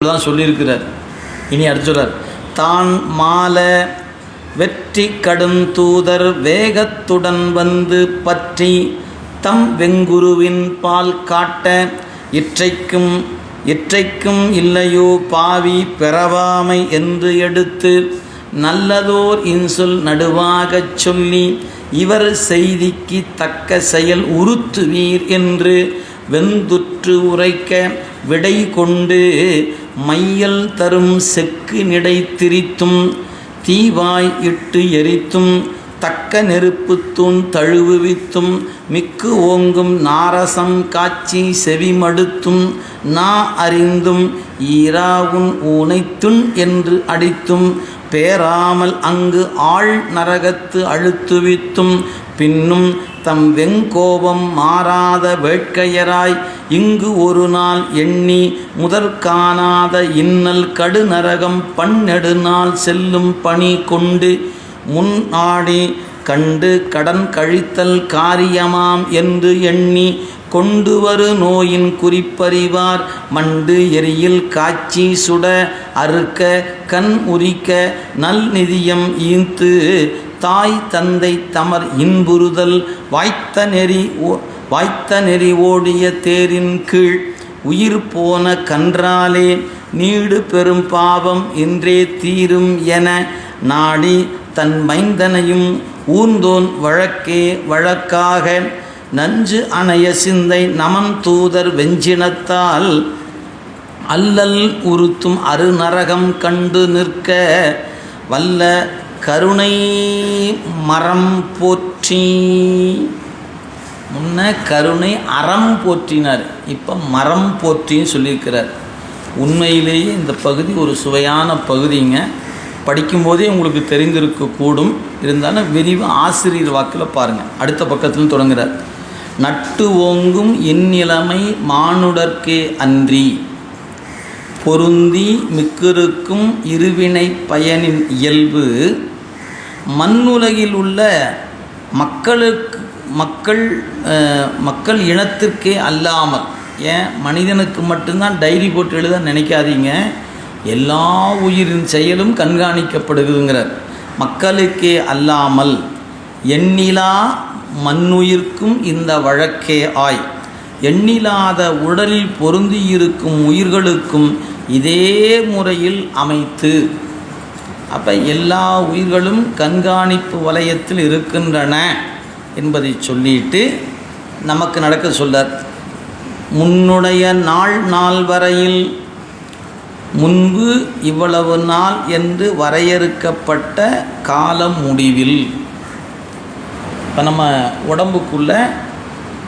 தான் சொல்லியிருக்கிறார். இனி அடுத்து சொல்றார். தான் மால வெற்றி கடும் தூதர் வேகத்துடன் வந்து பற்றி தம் வெங்குருவின் பால் காட்ட இற்றைக்கும் இற்றைக்கும் இல்லையோ பாவி பெறவாமை என்று எடுத்து நல்லதோர் இன்சொல் நடுவாகச் சொல்லி இவர் செய்திக்கு தக்க செயல் உறுத்துவீர் என்று வெந்துற்று உரைக்க விடை கொண்டு மையல் தரும் செக்கு நிடை திரித்தும் தீவாய் இட்டு எரித்தும் தக்க நெருப்பு தூண் தழுவுவித்தும் மிக்கு ஓங்கும் நாரசம் காட்சி செவிமடுத்தும் நா அறிந்தும் ஈராவுன் ஊனைத்துண் என்று அடித்தும் பேராமல் அங்கு ஆள் நரகத்து அழுத்துவித்தும் பின்னும் தம் வெங்கோபம் மாறாத வேட்கையராய் இங்கு ஒரு நாள் எண்ணி முதற்காணாத இன்னல் கடுநரகம் பன்னெடுநாள் செல்லும் பணி கொண்டு முன்னாடி கண்டு கடன் கழித்தல் காரியமாம் என்று எண்ணி கொண்டு வரு நோயின் குறிப்பறிவார். மண்டு எரியில் காட்சி சுட அறுக்க கண் உரிக்க நல் நிதியம் ஈந்து தாய் தந்தை தமர் இன்புறுதல் வாய்த்த நெறி ஓ- வாய்த்த நெறி ஓடிய தேரின் கீழ் உயிர் போன கன்றாலே நீடு பெரும் பாவம் என்றே தீரும் என நாடி தன் மைந்தனையும் ஊர்ந்தோன் வழக்கே வழக்காக நஞ்சு அணைய சிந்தை நமன் தூதர் வெஞ்சினத்தால் அல்லல் உறுத்தும் அருநரகம் கண்டு நிற்க வல்ல கருணை மரம் போற்றி. முன்ன கருணை அறம் போற்றினார். இப்போ மரம் போற்றின்னு சொல்லியிருக்கிறார். உண்மையிலேயே இந்த பகுதி ஒரு சுவையான பகுதிங்க. படிக்கும்போதே உங்களுக்கு தெரிந்திருக்கக்கூடும் இருந்தாலும் விரிவு ஆசிரியர் வாக்கில் பாருங்கள் அடுத்த பக்கத்தில் தொடங்குகிறார் நட்டு ஓங்கும் இந்நிலைமை மானுடர்க்கே அன்றி. பொருந்தி மிக்கிருக்கும் இருவினை பயனின் இயல்பு. மண்ணுலகில் உள்ள மக்களுக்கு மக்கள் மக்கள் இனத்திற்கே அல்லாமல் ஏன்? மனிதனுக்கு மட்டும்தான் டைரி போட்டு எழுத நினைக்காதீங்க. எல்லா உயிரின் செயலும் கண்காணிக்கப்படுகிறதுங்கிறார் மக்களுக்கே அல்லாமல் எண்ணிலா மண்ணுயிர்க்கும் இந்த வழக்கே ஆய். எண்ணிலாத உடலில் பொருந்தியிருக்கும் உயிர்களுக்கும் இதே முறையில் அமைத்து அப்போ எல்லா உயிர்களும் கண்காணிப்பு வலயத்தில் இருக்கின்றன என்பதை சொல்லிட்டு நமக்கு நடக்க சொல்லார் முன்னுடைய நாள் நாள் வரையில் முன்பு இவ்வளவு நாள் என்று வரையறுக்கப்பட்ட காலம் முடிவில். இப்போ நம்ம உடம்புக்குள்ள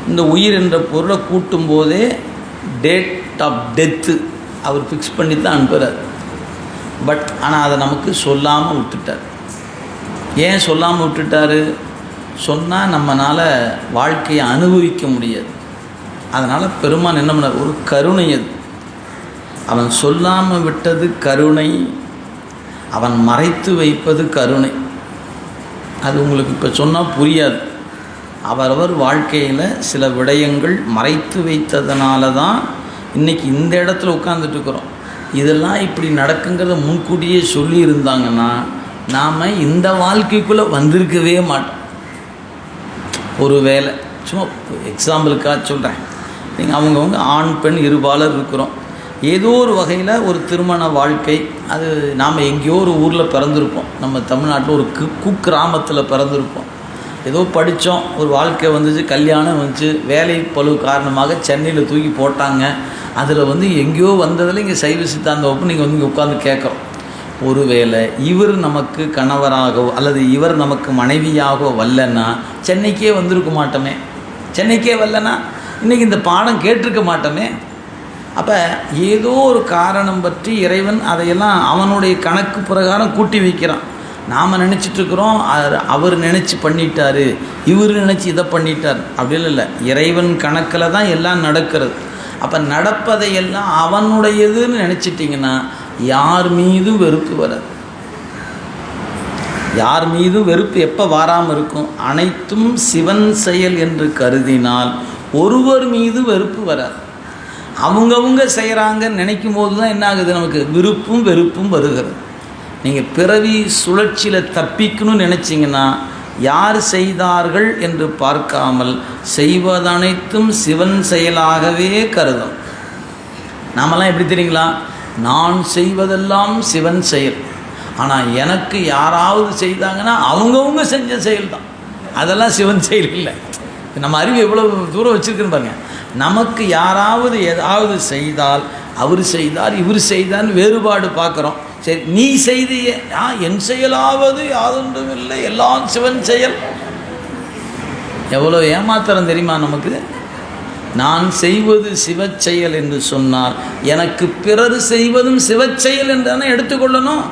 இந்த உயிர் என்ற பொருளை கூட்டும் போதே டேட் ஆஃப் டெத்து அவர் ஃபிக்ஸ் பண்ணி தான் அனுப்புகிறார் பட் ஆனால் அதை நமக்கு சொல்லாமல் விட்டுட்டார். ஏன் சொல்லாமல் விட்டுட்டாரு? சொன்னால் நம்மளால் வாழ்க்கையை அனுபவிக்க முடியாது. அதனால் பெருமான் என்ன பண்ணார்? ஒரு கருணை அது. அவன் சொல்லாமல் விட்டது கருணை அவன் மறைத்து வைப்பது கருணை. அது உங்களுக்கு இப்போ சொன்னால் புரியாது. அவரவர் வாழ்க்கையில் சில விடயங்கள் மறைத்து வைத்ததுனால தான் இன்றைக்கி இந்த இடத்துல உட்காந்துட்டு இருக்கிறோம். இதெல்லாம் இப்படி நடக்குங்கிறத முன்கூட்டியே சொல்லியிருந்தாங்கன்னா நாம் இந்த வாழ்க்கைக்குள்ளே வந்திருக்கவே மாட்டோம். ஒரு வேலை சும்மா எக்ஸாம்பிளுக்காக சொல்கிறேன் நீங்கள் அவங்கவுங்க ஆண் பெண் இருபாலர் இருக்கிறோம். ஏதோ ஒரு வகையில் ஒரு திருமண வாழ்க்கை அது நாம் எங்கேயோ ஒரு ஊரில் பிறந்திருப்போம். நம்ம தமிழ்நாட்டில் ஒரு கு குக்கிராமத்தில் பிறந்திருப்போம். ஏதோ படித்தோம் ஒரு வாழ்க்கை வந்துச்சு கல்யாணம் வந்துச்சு வேலை பழு காரணமாக சென்னையில் தூக்கி போட்டாங்க. அதில் வந்து எங்கேயோ வந்ததில் இங்கே சைவ சித்தாந்த வகுப்பு நீங்கள் வந்து இங்கே உட்காந்து கேட்குறோம். ஒருவேளை இவர் நமக்கு கணவராகவோ அல்லது இவர் நமக்கு மனைவியாகவோ வல்லன்னா சென்னைக்கே வந்திருக்க மாட்டோமே. சென்னைக்கே வரலன்னா இன்றைக்கி இந்த பாடம் கேட்டிருக்க மாட்டோமே. அப்போ ஏதோ ஒரு காரணம் பற்றி இறைவன் அதையெல்லாம் அவனுடைய கணக்கு பிரகாரம் கூட்டி வைக்கிறான். நாம் நினச்சிட்ருக்குறோம் அவர் நினச்சி பண்ணிட்டாரு இவர் நினச்சி இதை பண்ணிட்டார். அப்படின்னு இல்லை இறைவன் கணக்கில் தான் எல்லாம் நடக்கிறது. அப்போ நடப்பதையெல்லாம் அவனுடையதுன்னு நினச்சிட்டிங்கன்னா யார் மீதும் வெறுப்பு வராது. யார் மீதும் வெறுப்பு எப்போ வாராமல் இருக்கும்? அனைத்தும் சிவன் செயல் என்று கருதினால் ஒருவர் மீது வெறுப்பு வராது. அவங்கவுங்க செய்கிறாங்கன்னு நினைக்கும் போது தான் என்ன ஆகுது நமக்கு? விருப்பும் வெறுப்பும் வருகிறது. நீங்கள் பிறவி சுழற்சியில் தப்பிக்கணும்னு நினச்சிங்கன்னா யார் செய்தார்கள் என்று பார்க்காமல் செய்வதனைத்தும் சிவன் செயலாகவே கருதும். நாமெல்லாம் எப்படி தெரியுங்களா? நான் செய்வதெல்லாம் சிவன் செயல். ஆனால் எனக்கு யாராவது செய்தாங்கன்னா அவங்கவுங்க செஞ்ச செயல் தான் அதெல்லாம் சிவன் செயல் இல்லை. நம்ம அறிவு எவ்வளோ தூரம் வச்சுருக்குன்னு பாருங்க. நமக்கு யாராவது ஏதாவது செய்தால் அவர் செய்தார் இவர் செய்தார்னு வேறுபாடு பார்க்குறோம். சரி நீ செய்து ஆ என் செயலாவது யாதொன்றும் இல்லை எல்லாம் சிவன் செயல். எவ்வளோ ஏமாத்திரம் தெரியுமா நமக்கு? நான் செய்வது சிவச்செயல் என்று சொன்னால் எனக்கு பிறர் செய்வதும் சிவச்செயல் என்று தானே எடுத்துக்கொள்ளணும்?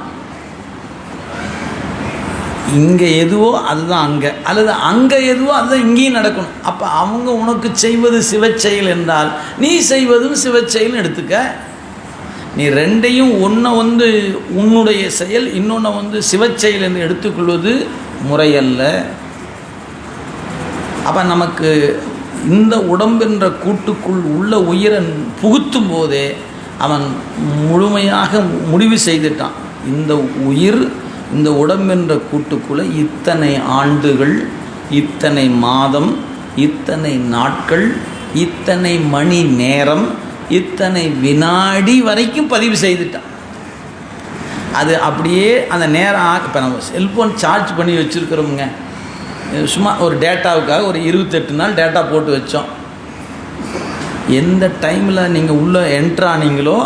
இங்கே எதுவோ அதுதான் அங்கே. அல்லது அங்கே எதுவோ அதுதான் இங்கேயும் நடக்கணும். அப்போ அவங்க உனக்கு செய்வது சிவச்செயல் என்றால் நீ செய்வதும் சிவச்செயல் எடுத்துக்க. நீ ரெண்டையும் ஒன்றை வந்து உன்னுடைய செயல் இன்னொன்று வந்து சிவச்செயல் என்று எடுத்துக்கொள்வது முறையல்ல. அப்போ நமக்கு இந்த உடம்பென்ற கூட்டுக்குள் உள்ள உயிரை புகுத்தும் போதே அவன் முழுமையாக முடிவு செய்துட்டான். இந்த உயிர் இந்த உடம்பென்ற கூட்டுக்குள்ளே இத்தனை ஆண்டுகள் இத்தனை மாதம் இத்தனை நாட்கள் இத்தனை மணி நேரம் இத்தனை வினாடி வரைக்கும் பதிவு செய்துட்டான். அது அப்படியே அந்த நேரம் இப்போ நம்ம செல்ஃபோன் சார்ஜ் பண்ணி வச்சுருக்கிறோமுங்க. சும்மா ஒரு டேட்டாவுக்காக ஒரு இருபத்தெட்டு நாள் டேட்டா போட்டு வச்சோம். எந்த டைமில் நீங்கள் உள்ளே என்ட்ரானீங்களோ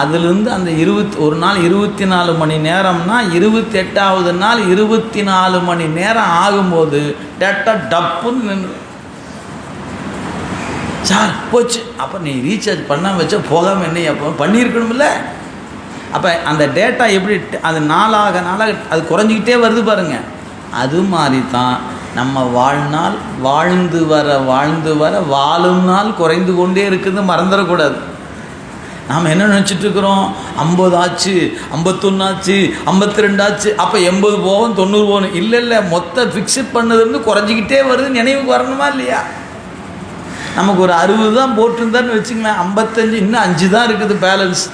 அதுலேருந்து அந்த இருபத்தி ஒரு நாள் இருபத்தி நாலு மணி நேரம்னா இருபத்தெட்டாவது நாள் இருபத்தி நாலு மணி நேரம் ஆகும்போது டேட்டா டப்புன்னு நின்று சார் போச்சு. அப்போ நீ ரீசார்ஜ் பண்ணாமல் வச்சா போகாமல் என்ன அப்போ பண்ணியிருக்கணும்ல? அப்போ அந்த டேட்டா எப்படி அது நாளாக நாளாக அது குறைஞ்சிக்கிட்டே வருது பாருங்கள் அது மாதிரி தான் நம்ம வாழ்நாள் வாழ்ந்து வர வாழ்ந்து வர வாழும் நாள் குறைந்து கொண்டே இருக்குது மறந்துடக்கூடாது. நாம் என்ன நினச்சிட்டு இருக்கிறோம்? ஐம்பது ஆச்சு ஐம்பத்தொன்று ஆச்சு ஐம்பத்தி ரெண்டு ஆச்சு அப்போ எண்பது போகும் தொண்ணூறு போகணும் இல்லை இல்லை மொத்த ஃபிக்ஸட் பண்ணதுலேருந்து குறைஞ்சிக்கிட்டே வருது நினைவுக்கு வரணுமா இல்லையா? நமக்கு ஒரு அறுபது தான் போட்டிருந்தான்னு வச்சுங்களேன் ஐம்பத்தஞ்சு இன்னும் அஞ்சு தான் இருக்குது பேலன்ஸ்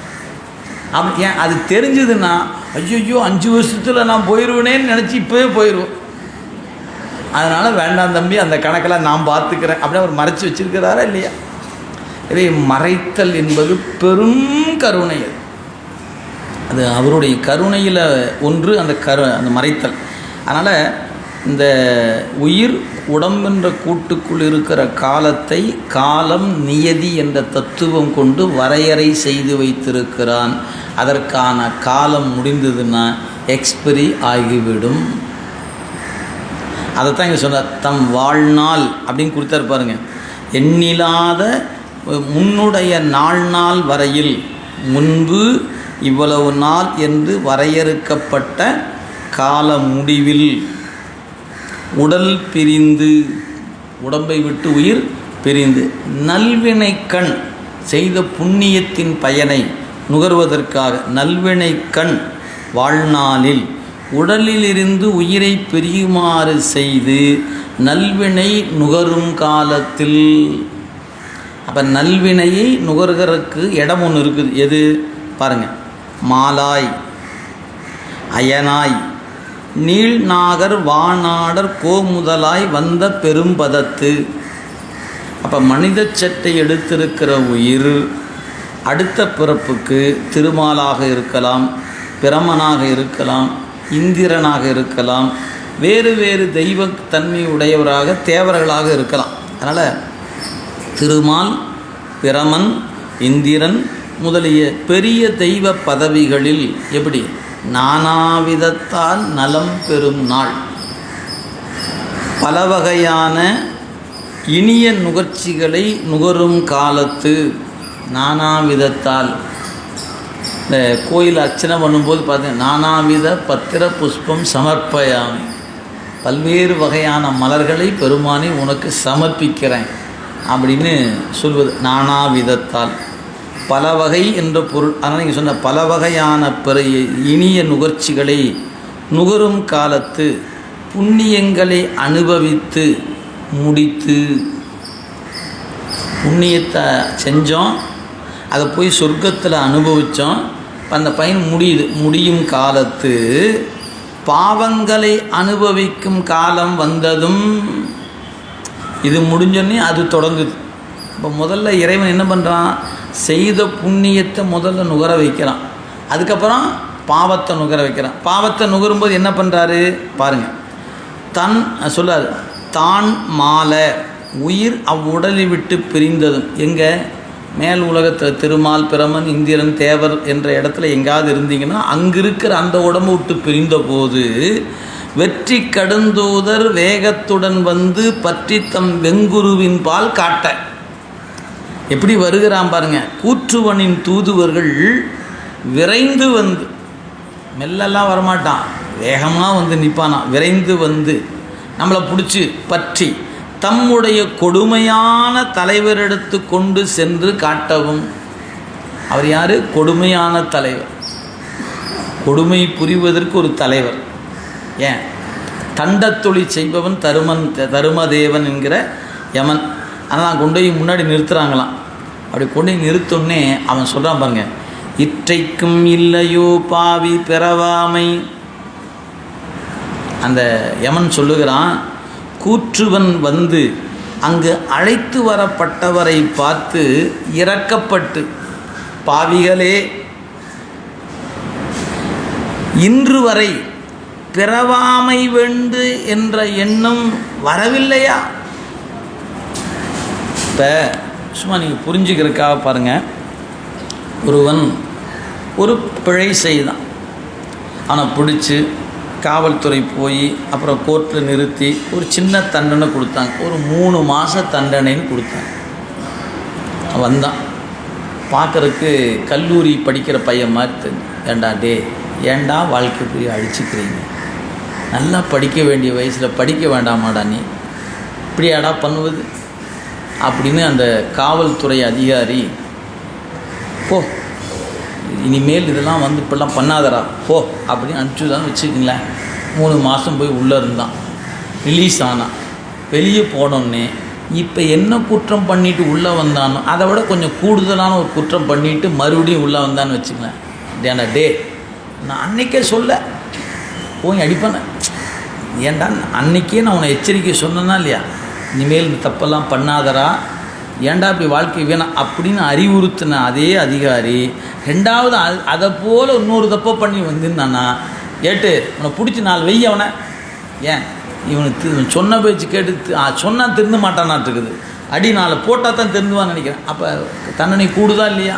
அப்படி ஏன் அது தெரிஞ்சதுன்னா ஐயோ அஞ்சு வருஷத்தில் நான் போயிடுவேனேன்னு நினச்சி இப்போவே போயிடுவோம் அதனால் வேண்டாம் தம்பி அந்த கணக்கெல்லாம் நான் பார்த்துக்கிறேன். அப்படியே அவர் மறைச்சி வச்சுருக்கிறாரா இல்லையா? இதை மறைத்தல் என்பது பெரும் கருணை அது. அது அவருடைய கருணையில் ஒன்று அந்த கரு அந்த மறைத்தல். அதனால் இந்த உயிர் உடம்பென்ற கூட்டுக்குள் இருக்கிற காலத்தை காலம் நியதி என்ற தத்துவம் கொண்டு வரையறை செய்து வைத்திருக்கிறான். அதற்கான காலம் முடிந்ததுன்னா எக்ஸ்பரி ஆகிவிடும். அதைத்தான் இங்கே சொன்னார் தம் வாழ்நாள் அப்படின்னு கொடுத்தாரு பாருங்க. எண்ணிலாத முன்னுடைய நாள் நாள் வரையில் முன்பு இவ்வளவு நாள் என்று வரையறுக்கப்பட்ட கால முடிவில் உடல் பிரிந்து உடம்பை விட்டு உயிர் பிரிந்து. நல்வினை கண் செய்த புண்ணியத்தின் பயனை நுகர்வதற்காக நல்வினை கண் வாழ்நாளில் உடலிலிருந்து உயிரை பிரியுமாறு செய்து நல்வினை நுகரும் காலத்தில். அப்போ நல்வினையை நுகர்கிறதுக்கு இடம் ஒன்று இருக்குது. எது? பாருங்கள் மாலாய் அயனாய் நீள்நாகர் வானாடர் கோமுதலாய் வந்த பெரும்பதத்து. அப்போ மனித சட்டை எடுத்திருக்கிற உயிர் அடுத்த பிறப்புக்கு திருமாலாக இருக்கலாம் பிரமனாக இருக்கலாம் இந்திரனாக இருக்கலாம் வேறு வேறு தெய்வ தன்மை உடையவராக தேவர்களாக இருக்கலாம். அதனால் திருமால் பிரமன் இந்திரன் முதலிய பெரிய தெய்வ பதவிகளில் எப்படி நானாவிதத்தால் நலம் பெறும் நாள். பல வகையான இனிய நுகர்ச்சிகளை நுகரும் காலத்து நானாவிதத்தால். இந்த கோயில் அர்ச்சனை பண்ணும்போது பார்த்தீங்கன்னா நானாவித பத்திர புஷ்பம் சமர்ப்பயாமி. பல்வேறு வகையான மலர்களை பெருமானி உனக்கு சமர்ப்பிக்கிறேன். அப்படின்னு சொல்வது நானாவிதத்தால். பல வகை என்ற பொருள். அதனால் நீங்கள் சொன்ன பல வகையான பிற இனிய நுகர்ச்சிகளை நுகரும் காலத்து புண்ணியங்களை அனுபவித்து முடித்து புண்ணியத்தை செஞ்சோம். அதை போய் சொர்க்கத்தில் அனுபவித்தோம் அந்த பையன் முடியுது. முடியும் காலத்து பாவங்களை அனுபவிக்கும் காலம் வந்ததும் இது முடிஞ்சோடனே அது தொடங்குது. இப்போ முதல்ல இறைவன் என்ன பண்ணுறான் செய்த புண்ணியத்தை முதல்ல நுகர வைக்கிறான். அதுக்கப்புறம் பாவத்தை நுகர வைக்கிறான். பாவத்தை நுகரும்போது என்ன பண்ணுறாரு பாருங்கள் தன் சொல்லாரு தான் மாலை உயிர் அவ்வுடலை விட்டு பிரிந்ததும். எங்கே? மேல் உலகத்தில் திருமால் பிரமன் இந்திரன் தேவர் என்ற இடத்துல எங்காவது இருந்தீங்கன்னா அங்கே இருக்கிற அந்த உடம்பு விட்டு பிரிந்த போது வெற்றி கடுந்தூதர் வேகத்துடன் வந்து பற்றி தம் வெங்குருவின் பால் காட்ட. எப்படி வருகிறான் பாருங்க. கூற்றுவனின் தூதுவர்கள் விரைந்து வந்து மெல்லெல்லாம் வரமாட்டான். வேகமாக வந்து நிற்பானா விரைந்து வந்து நம்மளை பிடிச்சி பற்றி தம்முடைய கொடுமையான தலைவரிடத்து கொண்டு சென்று காட்டவும். அவர் யார்? கொடுமையான தலைவர். கொடுமை புரிவதற்கு ஒரு தலைவர். ஏன்? தண்டத்தொழி செய்பவன் தருமன் தருமதேவன் என்கிற யமன். ஆனால் கொண்டு போய் முன்னாடி நிறுத்துகிறாங்களாம் அப்படி கொண்டு போய் நிறுத்தோன்னே அவன் சொல்கிறான் பாருங்க இற்றைக்கும் இல்லையோ பாவி பிறவாமை. அந்த யமன் சொல்லுகிறான் கூற்றுவன் வந்து அங்கு அழைத்து வரப்பட்டவரை பார்த்து இறக்கப்பட்டு பாவிகளே இன்று வரை பிறவாமை வேண்டு என்ற எண்ணம் வரவில்லையா? இப்போ சும்மா நீங்கள் புரிஞ்சுக்கிறதுக்காக பாருங்கள் ஒருவன் ஒரு பிழை செய்தான். ஆனால் பிடிச்சி காவல்துறை போய் அப்புறம் கோர்ட்டில் நிறுத்தி ஒரு சின்ன தண்டனை கொடுத்தாங்க ஒரு மூணு மாத தண்டனைன்னு கொடுத்தாங்க வந்தான் பார்க்குறக்கு கல்லூரி படிக்கிற பையன் மாதிரி தெரிஞ்சு ஏண்டா டே ஏண்டா வாழ்க்கை போய் அழிச்சிக்கிறீங்க? நல்லா படிக்க வேண்டிய வயசில் படிக்க வேண்டாமாடா நீ? இப்படியாடா பண்ணுவது? அப்படின்னு அந்த காவல்துறை அதிகாரி போ இனிமேல் இதெல்லாம் வந்து இப்படிலாம் பண்ணாதடா போ அப்படின்னு அனுப்பிச்சுதான் வச்சுக்கங்களேன். மூணு மாதம் போய் உள்ளே இருந்தான். ரிலீஸ் ஆனான் வெளியே போனோடனே இப்போ என்ன குற்றம் பண்ணிவிட்டு உள்ளே வந்தானோ அதை விட கொஞ்சம் கூடுதலான ஒரு குற்றம் பண்ணிவிட்டு மறுபடியும் உள்ளே வந்தான்னு வச்சுங்களேன் டேண்டா டே நான் அன்னைக்கே சொல்ல. போய் அடிப்பேன் ஏன்டா அன்னைக்கே நான் உன்னை எச்சரிக்கை சொன்னேன்னா இல்லையா? இனிமேல் இந்த தப்பெல்லாம் பண்ணாதடா. ஏன்டா இப்படி வாழ்க்கை வேணாம் அப்படின்னு அறிவுறுத்தின அதே அதிகாரி ரெண்டாவது அது அதை போல் இன்னொரு தப்பை பண்ணி வந்திருந்தானா ஏட்டு உன்னை பிடிச்சி நாலு வெய்ய அவனை. ஏன்? இவனுக்கு இவன் சொன்ன பேச்சு கேட்டு சொன்னால் திருந்த திருந்து மாட்டானாட்டுருக்குது. அடி நாளை போட்டால் தான் திருந்துவான்னு நினைக்கிறேன். அப்போ தண்டனை கூடுதா இல்லையா?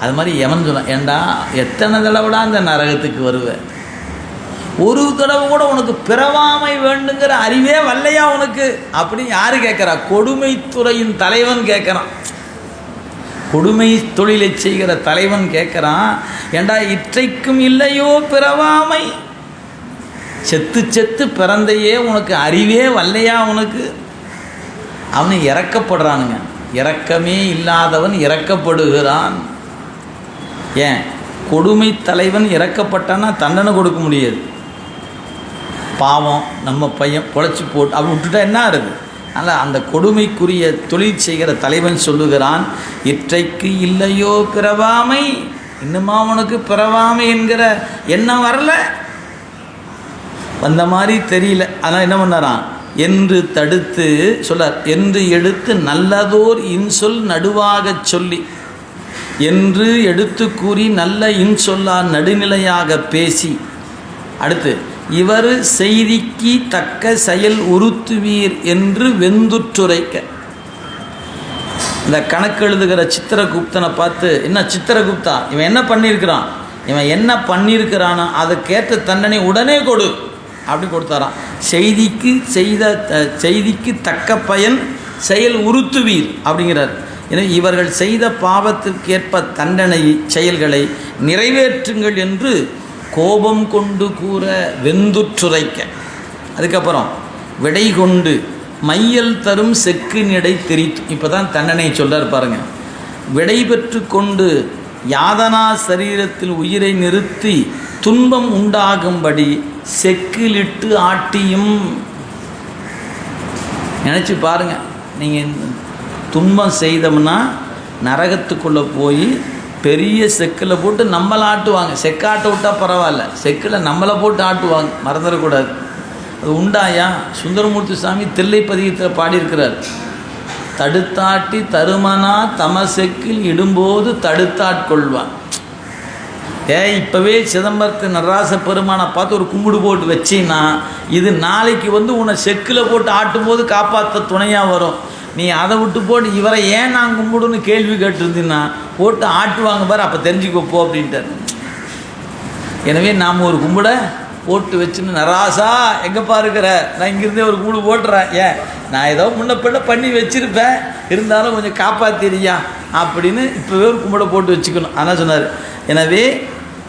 அது மாதிரி எவன் சொன்னான் ஏண்டா எத்தனை தடவைடா அந்த நரகத்துக்கு வருவேன் ஒரு தடவை கூட உனக்கு பிறவாமை வேண்டுங்கிற அறிவே வரலையா உனக்கு? அப்படின்னு யார் கேட்குறா? கொடுமைத்துறையின் தலைவன் கேட்குறான். கொடுமை தொழிலை செய்கிற தலைவன் கேட்குறான். ஏண்டா இற்றைக்கும் இல்லையோ பிறவாமை? செத்து செத்து பிறந்தையே உனக்கு அறிவே வரலையா உனக்கு? அவனை இறக்கப்படுறானுங்க. இறக்கமே இல்லாதவன் இறக்கப்படுகிறான். ஏன்? கொடுமை தலைவன் இறக்கப்பட்டான்னா தண்டனை கொடுக்க முடியாது. பாவம் நம்ம பையன் பொழைச்சி போட்டு அப்படி விட்டுட்டா என்ன ஆகுது அதனால் அந்த கொடுமைக்குரிய தொழில் செய்கிற தலைவன் சொல்லுகிறான் இற்றைக்கு இல்லையோ பிறவாமை இன்னுமா உனக்கு பிறவாமை என்கிற எண்ணம் வரல? வந்த மாதிரி தெரியல. அதான் என்ன பண்ணறான் என்று தடுத்து சொல்லார் என்று எடுத்து நல்லதோர் இன்சொல் நடுவாகச் சொல்லி என்று எடுத்து கூறி நல்ல இன்சொல்லார் நடுநிலையாக பேசி அடுத்து இவர் செய்திக்கு தக்க செயல் உறுத்துவீர் என்று வெந்துற்றுரைக்க. இந்த கணக்கு எழுதுகிற சித்திரகுப்தனை பார்த்து என்ன சித்திரகுப்தா இவன் என்ன பண்ணியிருக்கிறான்? இவன் என்ன பண்ணியிருக்கிறானோ அதுக்கேற்ற தண்டனை உடனே கொடு அப்படி கொடுத்தாராம். செய்திக்கு செய்த செய்திக்கு தக்க பயன் செயல் உறுத்துவீர் அப்படிங்கிறார். எனவே இவர்கள் செய்த பாவத்திற்கேற்ப தண்டனை செயல்களை நிறைவேற்றுங்கள் என்று கோபம் கொண்டு கூற வெந்துற்றுரைக்க. அதுக்கப்புறம் விடை கொண்டு மையல் தரும் செக்கு நிடை தெரித்து இப்போ தான் தண்டனை சொல்கிறார் பாருங்க. விடை பெற்று கொண்டு யாதனா சரீரத்தில் உயிரை நிறுத்தி துன்பம் உண்டாகும்படி செக்கிலிட்டு ஆட்டியும். நினச்சி பாருங்கள் நீங்கள் துன்பம் செய்தோம்னா நரகத்துக்குள்ளே போய் பெரிய செக்கில் போட்டு நம்மளை ஆட்டுவாங்க. செக்காட்ட விட்டால் பரவாயில்ல. செக்கில் நம்மளை போட்டு ஆட்டுவாங்க. மறந்துடக்கூடாது. அது உண்டாயா சுந்தரமூர்த்தி சாமி தில்லை பதிகத்தில் பாடியிருக்கிறார். தடுத்தாட்டி தருமனா தமசெக்கில் இடும்போது தடுத்தாட்கொள்வான். ஏ இப்போவே சிதம்பரத்து நடராச பெருமானை பார்த்து ஒரு கும்பிடு போட்டு வச்சின்னா இது நாளைக்கு வந்து உன்னை செக்கில் போட்டு ஆட்டும்போது காப்பாற்ற துணையாக வரும். நீ அதை விட்டு போட்டு இவரை ஏன் நான் கும்பிடுன்னு கேள்வி கேட்டுருந்தீங்கன்னா போட்டு ஆட்டுவாங்க பாரு அப்போ தெரிஞ்சுக்கோ போ அப்படின்ட்டார். எனவே நாம் ஒரு கும்பிட போட்டு வச்சுன்னு நராசா எங்கப்பா இருக்கிற? நான் இங்கேருந்தே ஒரு கும்பிடு போட்டுறேன். ஏன்? நான் ஏதோ முன்ன பின்ன பண்ணி வச்சுருப்பேன். இருந்தாலும் கொஞ்சம் காப்பாத்திரியா அப்படின்னு இப்போவே ஒரு கும்பிட போட்டு வச்சுக்கணும். ஆனால் சொன்னார். எனவே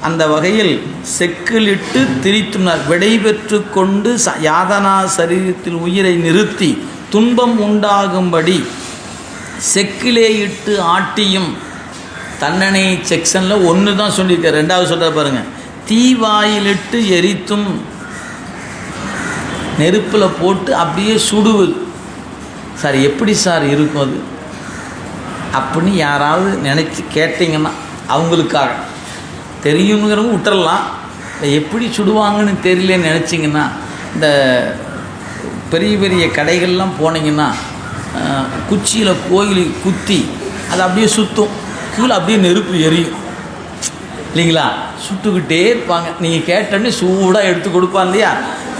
அந்த வகையில் செக்கிலிட்டு திரித்துனார். விடை பெற்று கொண்டு ச யாதனா சரீரத்தில் உயிரை நிறுத்தி துன்பம் உண்டாகும்படி செக்கிலே இட்டு ஆட்டியும் தண்டனை செக்ஷனில் ஒன்று தான் சொல்லியிருக்கார். ரெண்டாவது சொல்கிற பாருங்கள் தீவாயிலிட்டு எரித்தும் நெருப்பில் போட்டு அப்படியே சுடுவது சார் எப்படி சார் இருக்கும் அது? அப்படின்னு யாராவது நினச்சி கேட்டிங்கன்னா அவங்களுக்காக. தெரியுங்கிறவங்க விட்டுறலாம் எப்படி சுடுவாங்கன்னு தெரியலன்னு நினச்சிங்கன்னா இந்த பெரிய பெரிய கடைகள்லாம் போனீங்கன்னா குச்சியில் கோயில் குத்தி அது அப்படியே சுற்றும் கீழே அப்படியே நெருப்பு எரியும். இல்லைங்களா? சுட்டுக்கிட்டே இருப்பாங்க. நீங்கள் கேட்டோன்னே சூடாக எடுத்து கொடுப்பான் இல்லையா?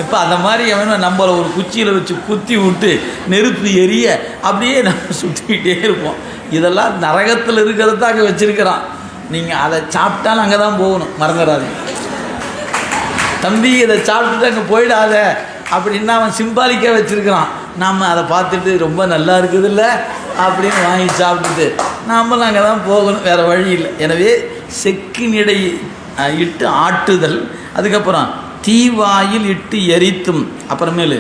இப்போ அந்த மாதிரி அவன் நம்மளை ஒரு குச்சியில் வச்சு குத்தி விட்டு நெருப்பு எரிய அப்படியே நம்ம சுட்டுக்கிட்டே இருப்போம். இதெல்லாம் நரகத்தில் இருக்கிறது அங்கே வச்சுருக்கிறான். நீங்கள் அதை சாப்பிட்டாலும் அங்கே தான் போகணும். மறந்துடாதீங்க. தம்பி இதை சாப்பிட்டுட்டு அங்கே போயிடாத. அப்படின்னா அவன் சிம்பாலிக்காக வச்சுருக்கிறான். நாம் அதை பார்த்துட்டு ரொம்ப நல்லா இருக்குதுல்ல? அப்படின்னு வாங்கி சாப்பிட்டுட்டு நாமளும் அங்கே தான் போகணும் வேறு வழி இல்லை. எனவே செக்கினிடை இட்டு ஆட்டுதல் அதுக்கப்புறம் தீவாயில் இட்டு எரித்தும் அப்புறமேலு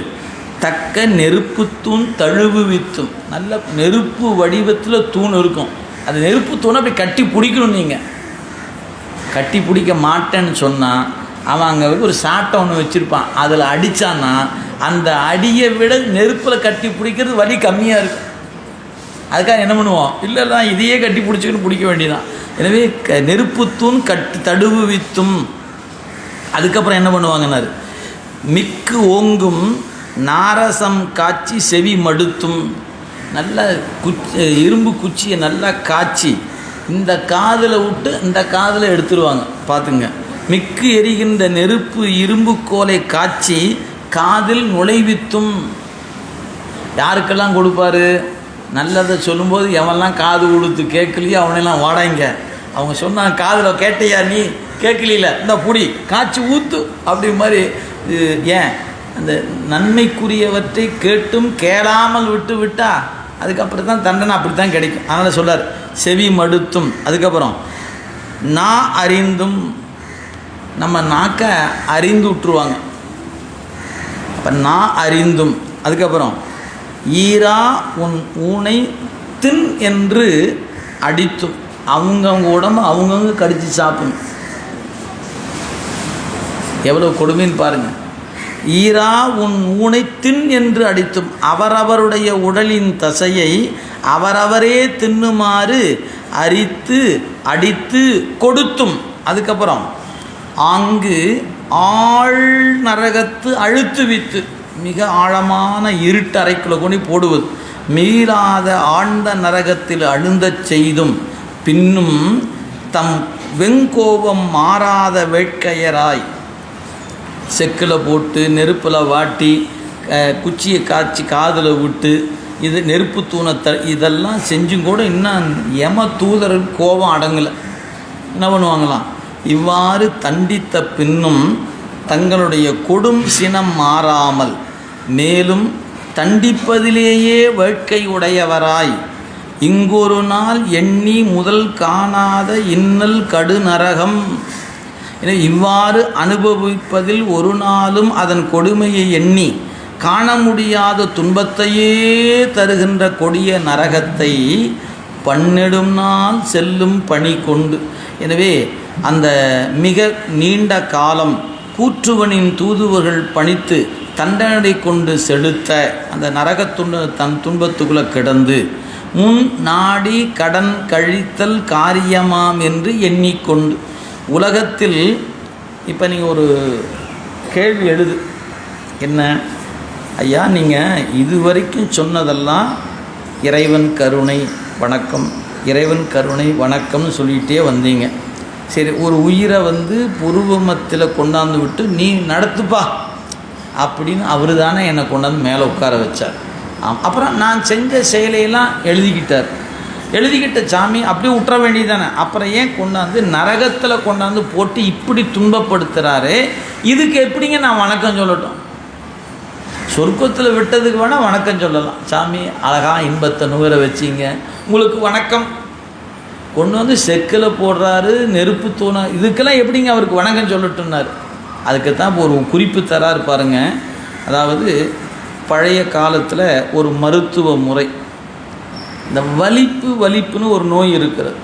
தக்க நெருப்பு தூண் தழுவு வித்தும். நல்ல நெருப்பு வடிவத்தில் தூண் இருக்கும். அந்த நெருப்பு தூணை அப்படி கட்டி பிடிக்கணும் நீங்கள் கட்டி பிடிக்க மாட்டேன்னு சொன்னால் அவன் அங்கே ஒரு சாட்டை ஒன்று வச்சுருப்பான். அதில் அடித்தான்னா அந்த அடியை விட நெருப்பில் கட்டி பிடிக்கிறது வலி கம்மியாக இருக்கும். அதுக்காக என்ன பண்ணுவோம்? இல்லை இதையே கட்டி பிடிச்சிக்கின்னு பிடிக்க வேண்டியதான் எனவே க நெருப்புத்தூண் கட்டு தடுவு வித்தும். அதுக்கப்புறம் என்ன பண்ணுவாங்கன்னாரு? மிக்கு ஓங்கும் நாரசம் காய்ச்சி செவி மடுத்தும். நல்ல குச்சி இரும்பு குச்சியை நல்லா காய்ச்சி இந்த காதில் விட்டு இந்த காதில் எடுத்துருவாங்க. பார்த்துங்க. மிக்கு எரிகின்ற நெருப்பு இரும்பு கோலை காய்ச்சி காதில் நுழைவித்தும். யாருக்கெல்லாம் கொடுப்பாரு? நல்லதை சொல்லும்போது எவன்லாம் காது கொடுத்து கேட்கலையோ அவனெல்லாம் வாடாங்க. அவங்க சொன்னாங்க காதில் கேட்டையா நீ? கேட்கலையில. இந்த புடி காய்ச்சி ஊத்து. அப்படி மாதிரி இது ஏன்? அந்த நன்மைக்குரியவற்றை கேட்டும் கேளாமல் விட்டு விட்டா அதுக்கப்புறம் தான் தண்டனை அப்படி தான் கிடைக்கும். அதனால் சொல்லார் செவி மடுத்தும். அதுக்கப்புறம் நான் அறிந்தும் நம்ம நாக்கை அறிந்து விட்டுருவாங்க. அப்போ நான் அறிந்தும் அதுக்கப்புறம் ஈரா உன் ஊனை தின் என்று அடித்தும். அவங்கவுங்க உடம்பு அவங்கவுங்க கடித்து சாப்பிடும். எவ்வளோ கொடுமைன்னு பாருங்கள் ஈரா உன் ஊனை தின் என்று அடித்தும். அவரவருடைய உடலின் தசையை அவரவரே தின்னுமாறு அரித்து அடித்து கொடுத்தும். அதுக்கப்புறம் அங்கு ஆழ் நரகத்து அழுத்து வித்து மிக ஆழமான இருட்டறைக்குள்ள கொண்டு போடுவது. மீளாத ஆழ்ந்த நரகத்தில் அழுந்தச் செய்தும் பின்னும் தம் வெங்கோபம் மாறாத வேட்கையராய் செக்கில் போட்டு நெருப்பில் வாட்டி குச்சியை காய்ச்சி காதில் விட்டு இது நெருப்பு தூணை த இதெல்லாம் செஞ்சும் கூட இன்னும் எம தூதர் கோபம் அடங்கலை. என்ன பண்ணுவாங்களாம்? இவ்வாறு தண்டித்த பின்னும் தங்களுடைய கொடும் சினம் மாறாமல் மேலும் தண்டிப்பதிலேயே வேட்கை உடையவராய் இங்கொரு நாள் எண்ணி முதல் காணாத இன்னல் கடுநரகம். இவ்வாறு அனுபவிப்பதில் ஒரு நாளும் அதன் கொடுமையை எண்ணி காண முடியாத துன்பத்தையே தருகின்ற கொடிய நரகத்தை பன்னெடும் நாள் செல்லும் பணி கொண்டு. எனவே அந்த மிக நீண்ட காலம் கூற்றுவனின் தூதுவர்கள் பணித்து தண்டனை கொண்டு செலுத்த அந்த நரகத்துண்டு தன் துன்பத்துக்குள்ளே கிடந்து முன் நாடி கடன் கழித்தல் காரியமாம் என்று எண்ணிக்கொண்டு உலகத்தில் இப்போ நீங்கள் ஒரு கேள்வி எழுது. என்ன? ஐயா நீங்கள் இதுவரைக்கும் சொன்னதெல்லாம் இறைவன் கருணை வணக்கம். இறைவன் கருணை வணக்கம்னு சொல்லிகிட்டே வந்தீங்க. சரி ஒரு உயிரை வந்து புருவமத்தில் கொண்டாந்து விட்டு நீ நடத்துப்பா அப்படின்னு அவர் தானே என்னை கொண்டாந்து மேலே உட்கார வச்சார். ஆம் அப்புறம் நான் செஞ்ச செயலையெல்லாம் எழுதிக்கிட்டார். எழுதிக்கிட்ட சாமி அப்படியே விட்டுற வேண்டியதானே அப்புறம் ஏன் கொண்டாந்து நரகத்தில் கொண்டாந்து போட்டு இப்படி துன்பப்படுத்துகிறாரு இதுக்கு எப்படிங்க நான் வணக்கம் சொல்லட்டும்? சொர்க்கத்தில் விட்டதுக்கு வேணால் வணக்கம் சொல்லலாம். சாமி அழகா இன்பத்தை நுகர வச்சிங்க. உங்களுக்கு வணக்கம். கொண்டு வந்து செக்கில் போடுறாரு நெருப்பு தூணா இதுக்கெல்லாம் எப்படிங்க அவருக்கு வணக்கம் சொல்லட்டும்னாரு? அதுக்கு தான் இப்போ ஒரு குறிப்பு தராரு பாருங்க. அதாவது பழைய காலத்தில் ஒரு மருத்துவ முறை. இந்த வலிப்பு வலிப்புன்னு ஒரு நோய் இருக்கிறது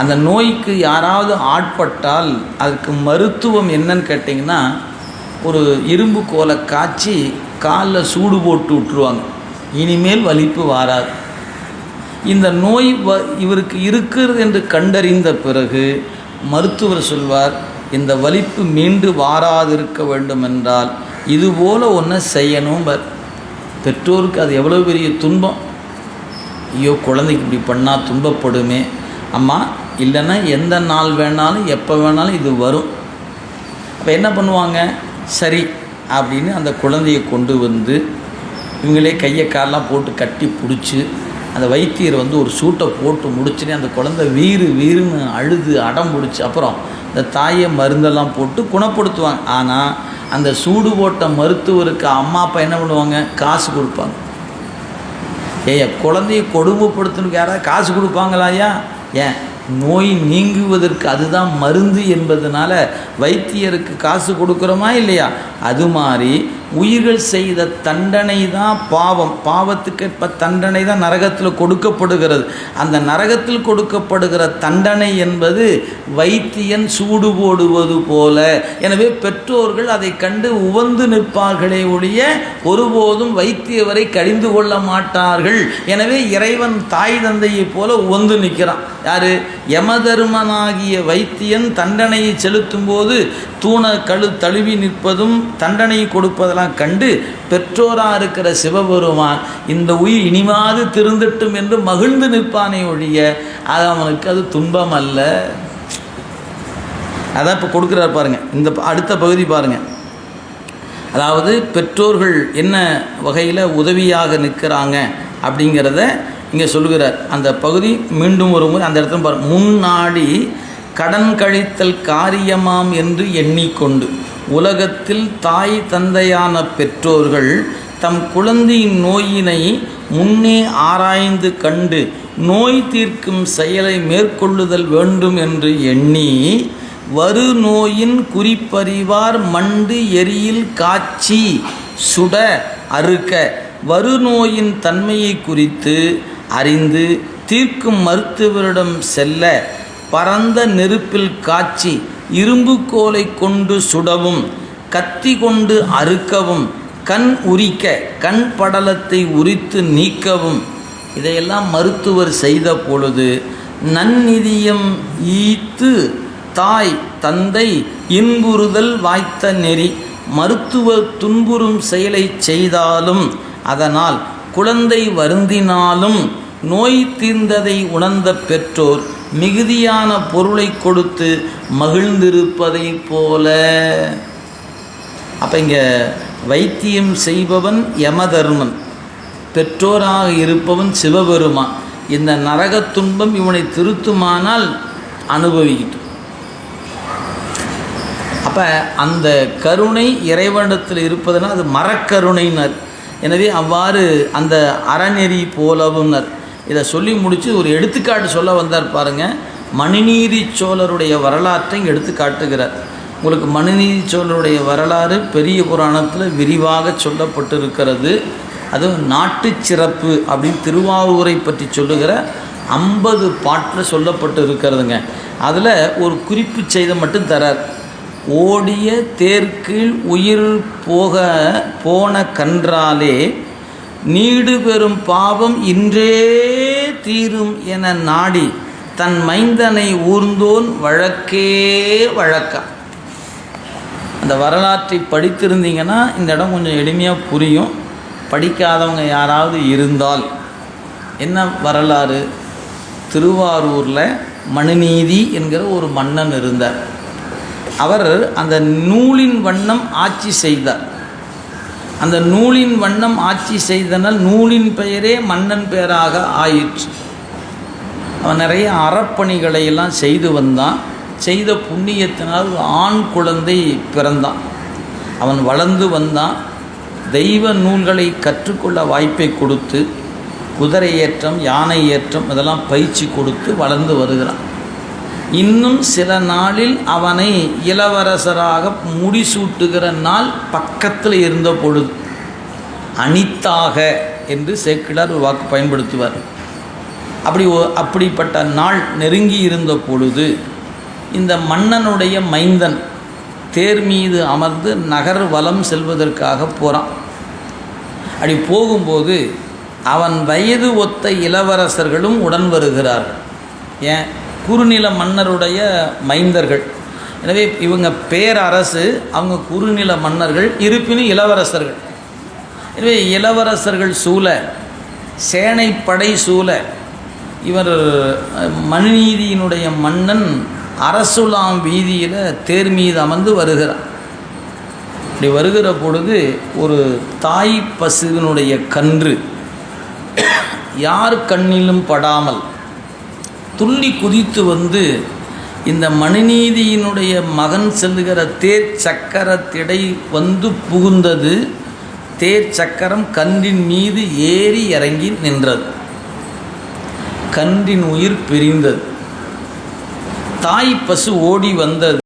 அந்த நோய்க்கு யாராவது ஆட்பட்டால் அதுக்கு மருத்துவம் என்னன்னு கேட்டிங்கன்னா ஒரு இரும்பு கோலை காய்ச்சி காலில் சூடு போட்டு விட்டுருவாங்க. இனிமேல் வலிப்பு வாராது. இந்த நோய் வ இவருக்கு இருக்கிறது என்று கண்டறிந்த பிறகு மருத்துவர் சொல்வார் இந்த வலிப்பு மீண்டு வாராதிருக்க வேண்டும் என்றால் இதுபோல் ஒன்று செய்யணும் பர் பெற்றோருக்கு அது எவ்வளோ பெரிய துன்பம். ஐயோ குழந்தைக்கு இப்படி பண்ணால் துன்பப்படுமே. அம்மா இல்லைன்னா எந்த நாள் வேணாலும் எப்போ வேணாலும் இது வரும். அப்போ என்ன பண்ணுவாங்க? சரி அப்படின்னு அந்த குழந்தையை கொண்டு வந்து இவங்களே கையை காலெலாம் போட்டு கட்டி பிடிச்சி அந்த வைத்தியர் வந்து ஒரு சூட்டை போட்டு முடிச்சுனே அந்த குழந்தை வீறு வீறுன்னு அழுது அடம் பிடிச்சி அப்புறம் இந்த தாயை மருந்தெல்லாம் போட்டு குணப்படுத்துவாங்க. ஆனால் அந்த சூடு போட்ட மருத்துவருக்கு அம்மா அப்பா என்ன பண்ணுவாங்க? காசு கொடுப்பாங்க. ஏய்யா குழந்தைய கொடுமைப்படுத்தணுக்கு யாராவது காசு கொடுப்பாங்களா ஐயா? ஏன் நோய் நீங்குவதற்கு அதுதான் மருந்து என்பதனால வைத்தியருக்கு காசு கொடுக்குறோமா இல்லையா? அது மாதிரி உயிர்கள் செய்த தண்டனை தான் பாவம். பாவத்துக்கு இப்போ தண்டனை தான் நரகத்தில் கொடுக்கப்படுகிறது. அந்த நரகத்தில் கொடுக்கப்படுகிற தண்டனை என்பது வைத்தியன் சூடு போடுவது போல. எனவே பெற்றோர்கள் அதை கண்டு உவந்து நிற்பார்களே ஒழிய ஒருபோதும் வைத்தியவரை கடிந்து கொள்ள மாட்டார்கள். எனவே இறைவன் தாய் தந்தையைப் போல உவந்து நிற்கிறான். யாரு? யமதர்மனாகிய வைத்தியன் தண்டனையை செலுத்தும் போது தூண கழு தழுவி நிற்பதும் தண்டனை இதெல்லாம் கண்டு பெற்றோராக இருக்கிற சிவபெருமான் இந்த உயிர் இனிமாது திருந்தட்டும் என்று மகிழ்ந்து நிற்பானே ஒழிய அது அவனுக்கு அது துன்பம் அல்ல அதான் இப்போ கொடுக்குறாரு பாருங்க. இந்த அடுத்த பகுதி பாருங்க. அதாவது பெற்றோர்கள் என்ன வகையில் உதவியாக நிற்கிறாங்க அப்படிங்கிறத இங்கே சொல்லுகிறார். அந்த பகுதி மீண்டும் ஒரு முறை அந்த இடத்துல பாரு முன்னாடி கடன் கழித்தல் காரியமாம் என்று எண்ணிக்கொண்டு உலகத்தில் தாய் தந்தையான பெற்றோர்கள் தம் குழந்தையின் நோயினை முன்னே ஆராய்ந்து கண்டு நோய் தீர்க்கும் செயலை மேற்கொள்ளுதல் வேண்டும் என்று எண்ணி வரு நோயின் குறிப்பறிவார் மண்டு எரியில் காய்ச்சி சுட அறுக்க வரு நோயின் தன்மையை குறித்து அறிந்து தீர்க்கும் மருத்துவரிடம் செல்ல பரந்த நெருப்பில் காய்ச்சி இரும்பு கோலை கொண்டு சுடவும் கத்தி கொண்டு அறுக்கவும் கண் உரிக்க கண் படலத்தை உரித்து நீக்கவும் இதையெல்லாம் மருத்துவர் செய்த பொழுது நன்னிதியம் ஈத்து தாய் தந்தை இன்புறுதல் வாய்த்த நெறி மருத்துவர் துன்புறும் செயலை செய்தாலும் அதனால் குழந்தை வருந்தினாலும் நோய் தீர்ந்ததை உணர்ந்த பெற்றோர் மிகுதியான பொருளை கொடுத்து மகிழ்ந்திருப்பதைப் போல. அப்போ இங்கே வைத்தியம் செய்பவன் யமதர்மன் பெற்றோராக இருப்பவன் சிவபெருமான். இந்த நரகத் துன்பம் இவனை திருத்துமானால் அனுபவிக்கட்டும். அப்போ அந்த கருணை இறைவனிடத்தில் இருப்பதுனால் அது மரக்கருணைனர் எனவே அவ்வாறு அந்த அறநெறி போலவுனர். இதை சொல்லி முடித்து ஒரு எடுத்துக்காட்டு சொல்ல வந்தார் பாருங்க. மணிநீதி சோழருடைய வரலாற்றை இங்கே எடுத்து காட்டுகிறார். உங்களுக்கு மணிநீதி சோழருடைய வரலாறு பெரிய புராணத்தில் விரிவாக சொல்லப்பட்டிருக்கிறது. அதுவும் நாட்டுச் சிறப்பு அப்படின்னு திருவாரூரை பற்றி சொல்லுகிற ஐம்பது பாட்டில் சொல்லப்பட்டு இருக்கிறதுங்க அதில் ஒரு குறிப்பு செய்த மட்டும் தரார். ஓடிய தேர்க்கில் உயிர் போக போன கன்றாலே நீடு பெறும் பாவம் இன்றே தீரும் என நாடி தன் மைந்தனை ஊர்ந்தோன் வழக்கே வழக்கா அந்த வரலாற்றை படித்திருந்தீங்கன்னா இந்த இடம் கொஞ்சம் எளிமையாக புரியும். படிக்காதவங்க யாராவது இருந்தால். என்ன வரலாறு? திருவாரூரில் மனுநீதி என்கிற ஒரு மன்னன் இருந்தார். அவர் அந்த நூலின் வண்ணம் ஆட்சி செய்தார். அந்த நூலின் வண்ணம் ஆட்சி செய்தனால் நூலின் பெயரே மன்னன் பெயராக ஆயிற்று. அவன் நிறைய அறப்பணிகளை எல்லாம் செய்து வந்தான். செய்த புண்ணியத்தினால் ஆண் குழந்தை பிறந்தான். அவன் வளர்ந்து வந்தான். தெய்வ நூல்களை கற்றுக்கொள்ள வாய்ப்பை கொடுத்து குதிரை ஏற்றம் யானை ஏற்றம் இதெல்லாம் பயிற்சி கொடுத்து வளர்ந்து வருகிறான். இன்னும் சில நாளில் அவனை இளவரசராக முடிசூட்டுகிற நாள் பக்கத்தில் இருந்த பொழுது அனித்தாக என்று சேக்கிடார் ஒரு வாக்கு பயன்படுத்துவார். அப்படி ஒ- அப்படிப்பட்ட நாள் நெருங்கி இருந்த பொழுது இந்த மன்னனுடைய மைந்தன் தேர் மீது அமர்ந்து நகர் வலம் செல்வதற்காக போகிறான் அப்படி போகும்போது அவன் வயது ஒத்த இளவரசர்களும் உடன் வருகிறார்கள். ஏன்? குறுநில மன்னருடைய மைந்தர்கள். எனவே இவங்க பேரரசு அவங்க குறுநில மன்னர்கள் இருப்பினும் இளவரசர்கள். எனவே இளவரசர்கள் சூழ சேனைப்படை சூழ இவர் மணிநீதியினுடைய மனுநீதியினுடைய மன்னன் அரசுலாம் வீதியில் தேர் மீது அமர்ந்து வருகிறார். இப்படி வருகிற பொழுது ஒரு தாய் பசுவினுடைய கன்று யார் கண்ணிலும் படாமல் துள்ளி குதித்து வந்து இந்த மணிநீதியினுடைய மகன் செல்லுகிற தேர் சக்கரத்திடை வந்து புகுந்தது. தேர் சக்கரம் கன்றின் மீது ஏறி இறங்கி நின்றது. கன்றின் உயிர் பிரிந்தது. தாய் பசு ஓடி வந்தது.